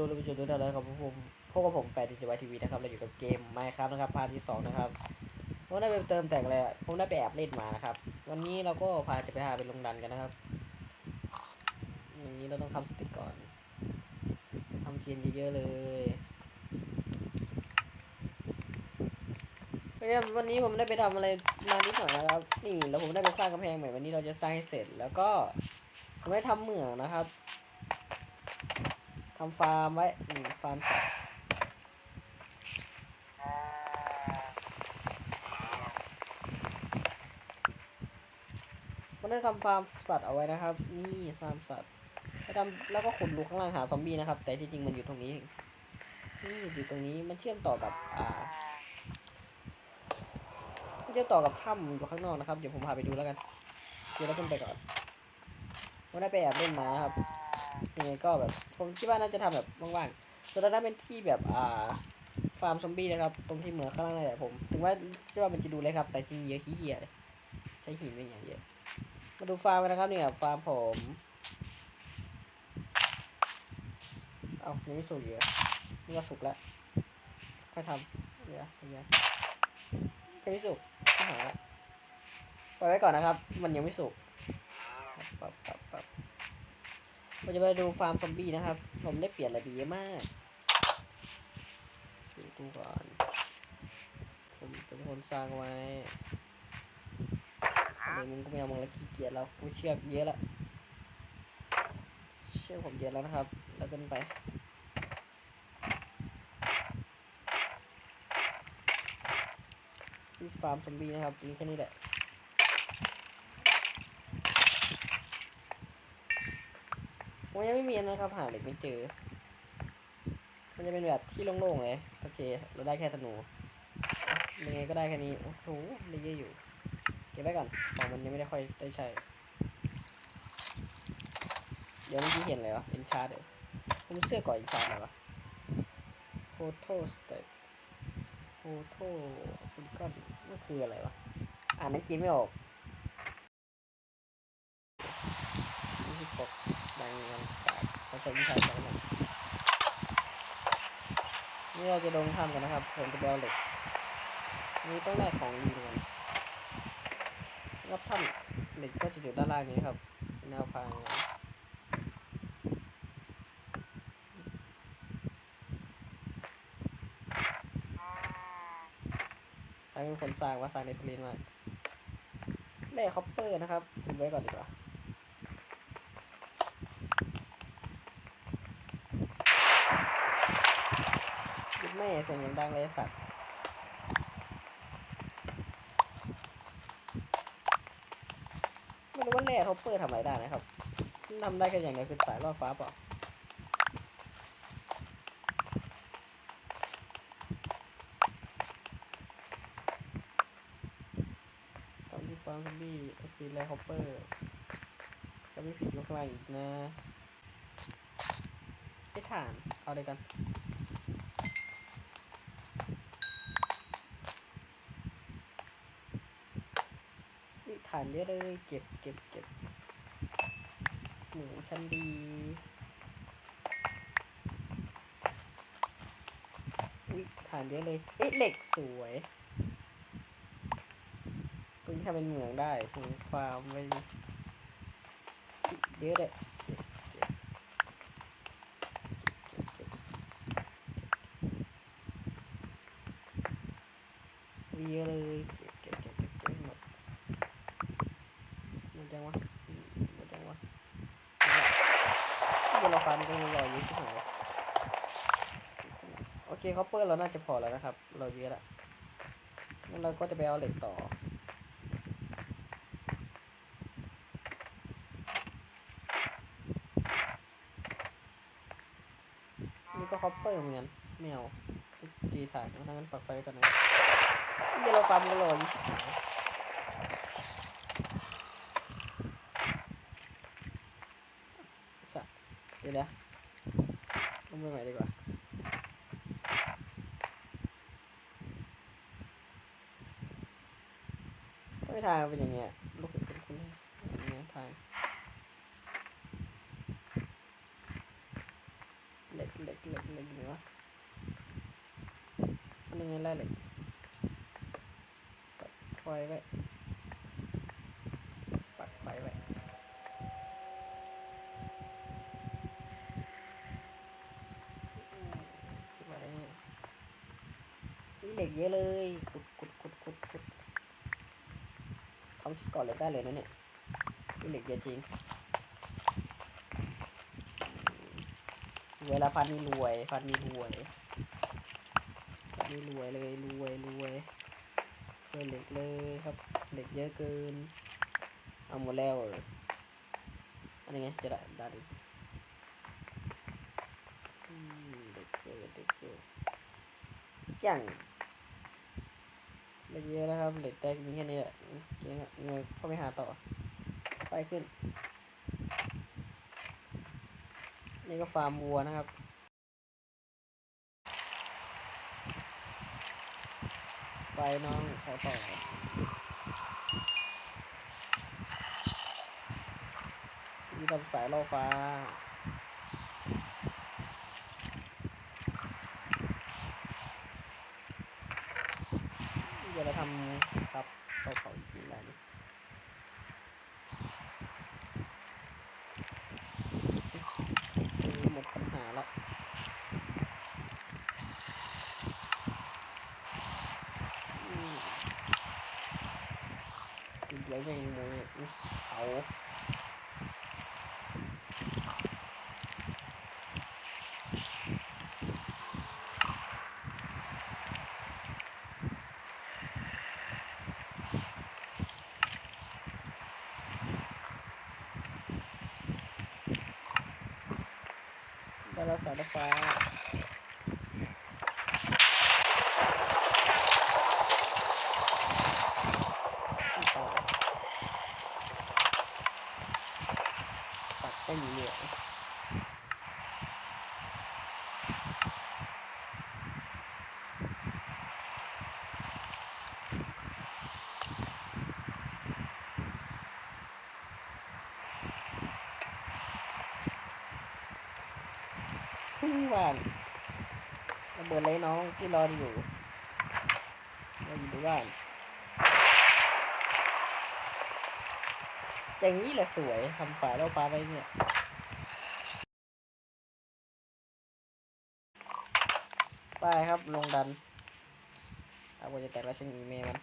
ดูเลยไปจุดดูได้เลยครับผมพวกกับผมแปดดีจีวทีวีนะครับเราอยู่กับเกมไมค์ครับนะครับพาร์ทที่สองนะครับผมได้ไปเติมแต่งเลยผมได้ไปแอบเล่นมานะครับ วันนี้เราก็พาจะไปหาไปลงดันกันนะครับอย่างนี้เราต้องทำสติ๊กก่อนทำเทียนเยอะๆเลยเนี่ยวันนี้ผมได้ไปทำอะไรมานิดหน่อยนะครับ นี่แล้วผมได้ไปสร้างกำแพงใหม่วันนี้เราจะสร้างให้เสร็จแล้วก็ผมได้ทำเหมืองนะครับ ทำฟาร์มไว้อืมฟาร์มสัตว์มันได้ทำฟาร์มสัตว์เอาไว้นะครับ นี่ฟาร์มสัตว์แล้วทำแล้วก็ขุดรูข้างล่างหาซอมบี้นะครับ แต่ที่จริงมันอยู่ตรงนี้ นี่อยู่ตรงนี้มันเชื่อมต่อกับอ่าเชื่อมต่อกับถ้ำอยู่ข้างนอกนะครับ เดี๋ยวผมพาไปดูแล้วกันเดี๋ยวเราขึ้นไปก่อนผมได้ไปแอบเล่นมาครับ ยังไงก็แบบผมคิดว่าน่าจะทำแบบว่างๆส่วนด้านนั้นเป็นที่แบบอ่าฟาร์มซอมบี้นะครับ ตรงที่เหมืองข้างล่างนั่แหละผม ถึงว่าเชื่ว่ามันจะดูเลยครับ แต่จริงเยอะขี้เกียจเลยใช้หินเป็นอย่างเยอะ มาดูฟาร์มกันนะครับเนี่ยฟาร์มผมเอายังไม่สุกอยู่อะนี่ก็สุกแล้วค่อยทำเดี๋ยวสัญญายังไม่สุกต้องหาละปล่อยไว้ก่อนนะครับ มันยังไม่สุกปับปับปับ เราจะไปดูฟาร์มซอมบี้นะครับ ผมได้เปลี่ยนอะไรไปเยอะมากดูดูก่อน ผมเป็นคนสร้างไว้เดี๋ยวมึงก็ไม่เอามึงแล้วขี้เกียจแล้วกูเชือกเยอะแล้วเชือกผมเยอะแล้วนะครับ แล้วกันไปที่ฟาร์มซอมบี้นะครับมีแค่นี้แหละ ผมยังไม่มีนะครับ หาเหล็กไม่เจอ มันจะเป็นแบบที่โล่งๆเลยโอเค เราได้แค่ธนูยังไงก็ได้แค่นี้โอ้โหได้เยอะอยู่ เก็บไว้ก่อนของมันยังไม่ได้ค่อยได้ใช้เดี๋ยวเมื่อกี้เห็นอะไรวะเอ็นชาร์ดเดี๋ยวผมเสื้อก่อนเอ็นชาร์ดอะไรวะโฟโต้สเตปโฟโต้คุณก้อนมันคืออะไรวะ อ่านนักกินไม่ออกนี่คือปก ดังงานจากผสมชายสองหนึ่งนี่เราจะลงถ้ำกันนะครับผมจะเอาเหล็กนี่ต้องได้ของดีกันรอบถ้ำเหล็กก็จะอยู่ด้านล่างนี้ครับแนวพางใครเป็นคนสร้างว่าสร้างในทุเรีนมากแร่คอปเปอร์นะครับคุณไว้ก่อนดีกว่า ยึดแม่ เสียงย่างดังเลยไอ้สัตว์ไม่รู้ว่าแร่ท็อปเปอร์ทำอะไรได้นะครับทำได้แค่อย่างเดียวคือสายล่อฟ้าเปล่าตอนที่ฟาร์มซอมบี้โอเคแร่ท็อปเปอร์จะไม่ผิดอยู่ข้างล่างอีกนะไอ้ถ่าน เอาเลยกันานเยอะเลย เก็บเก็บเก็บหมูชั้นดีวิฐานเยอะเลย เอ๊ะเหล็กสวยตรงนี้ทำเป็นเหมืองได้ผมฟาร์มไว้เยอะเลยเก็บเก็บเก็บเก็บวิเยอะเลยเก็บเก็บเก็บเก็บเก็บให้หมด หมดยังวะอืมหมดยังวะที่เรา ฟันตรงรอยเยอะชิบหายโอเคคอปเปอร์เราน่าจะพอแล้วนะครับ เราเยอะละงั้นเราก็จะไปเอาเหล็กต่อ นี่ก็คอปเปอร์เหมือนกันไม่เอาจีถ่ายทั้งนั้นปักไฟก่อนนะที่เราฟันก็รอยี่สิบหาย สัตว์เดี๋ยวนะลงไปใหม่ดีกว่าก็ไม่ทางเป็นอย่างเงี้ยลูกเป็นคุณอย่างเงี้ยทางเล็กเล็กเล็กเล็กอยู่วะอันนี้ไงไล่เล็กปักไฟไว้ปักไฟไว้อืมเก็บไว้นี่ เยอะเลยขุดขุดขุดขุดขุดทำก่อนเหล็กได้เลยนะเนี่ยมีเหล็กเยอะจริง เวลาพันนี่รวย พันนี่รวยพันนี่รวยเลยรวยรวยรวยเหล็กเลยครับ เหล็กเยอะเกิน เอาหมดแล้วเหรออันนี้ไงจะได้ได้ดิเด็กเยอะเด็กเยอะจัง เยอะนะครับเหล็กแตกมีแค่นี้แหละเก่งเงยเข้าไปหาต่อ ไปขึ้น นี่ก็ฟาร์มวัวนะครับไปน้องขอต่อนี่ทำสายล่อฟ้า เดี๋ยวเราทำครับเตาเผาอีกทีแล้วนี่หมดปัญหาแล้ว อืมเดี๋ยวยังโมเนี่ยอุ๊ยเอาได้ แล้วสายรฟ้า ต่อตัดต้นเหลืองพึ่ง หวานระเบิดเลยน้องที่รออยู่เราอยู่ในบ้านอย่างนี้แหละสวยทำฝาแล้วฟ้าไว้เนี่ยไปครับลงดันเอาไว้จะแตกแล้วช่างอีเมลมัน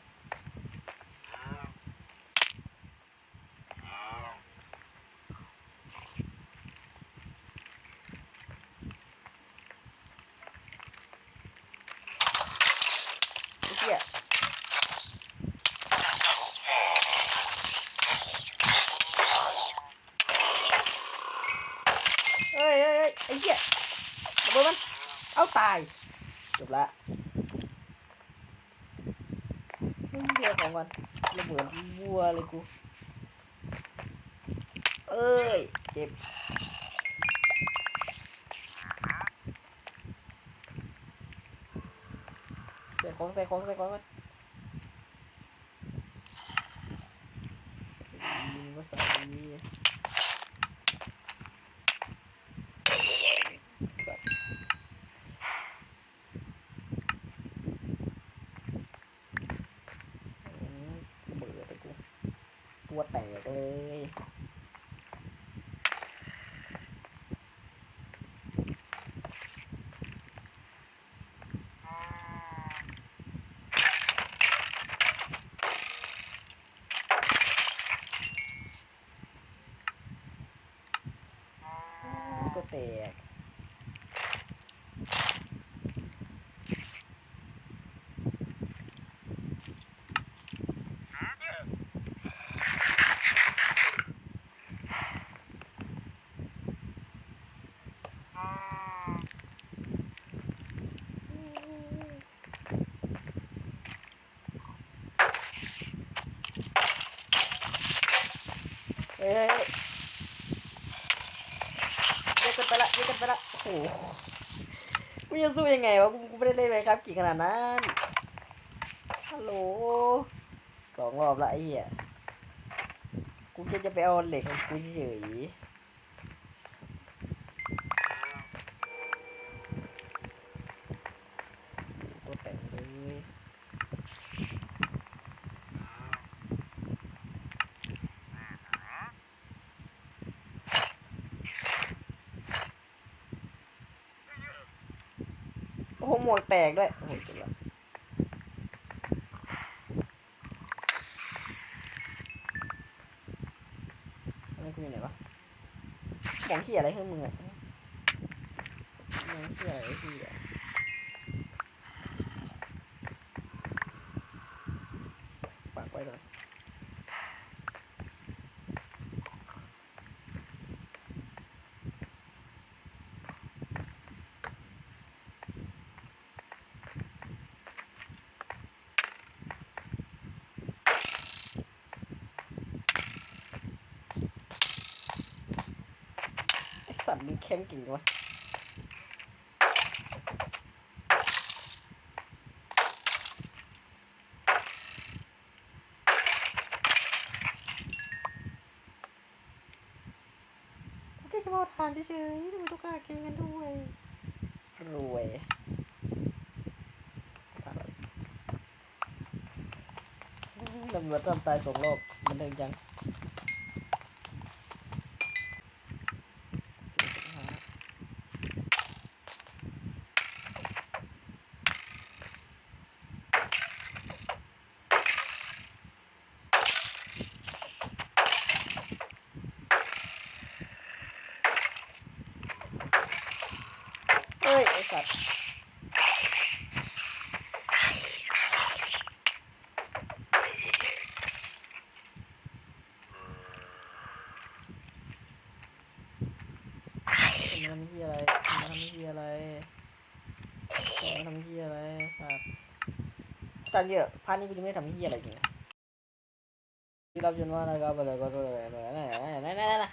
ไอ้เหี้ย เอ้ยเอ้ยเอ้ยไอ้เหี้ยระเบิดมัน เอา ตาย จบละเฮ้ยเดียวของกันระเบิดวัวเลยกู เอ้ย เจ็บใส่ของใส่ของใส่ของกันก็ใส่สัตว์อืมเบื่อไปกูตั วแตกเลยก็แตก เฮ้ยเฮ้ยเฮ้ยเยอะเกินไปละเยอะเกินไปละโอ้โหกูจะ สู้ยังไงวะ กูกูไม่ได้เล่นเลยครับกี่ขนาดนั้น ฮัลโหลสองรอบละไอ้เหี้ย กูแค่จะไปเอาเหล็กของกูเฉย โหหมวก แตกด้วยโอ้โหจุดละอันนี้กูอยู่ไหนวะหมองขี้อะไรให้มึงอะหมองขี้อะไรขี้อะปากไว้เลย ไอสัตว์มึงเข้มเก่งจังวะโอเคจะมาเอาทานเฉยๆทำไมต้องกล้าเกงกันด้วย รวยตำรวจต้องตายสองรอบมันเดินจัง เฮ้ย ไอสัตว์มันทำเฮียอะไรมันทำเฮียอะไรมันทำเฮียอะไรสัตว์ ตันเยอะพาร์ทนี้กูจะไม่ได้ทำเฮียอะไรจริงๆที่เราจนว่านะครับอะไรก็ได้อะไรนั่นนั่นนั่นนั่น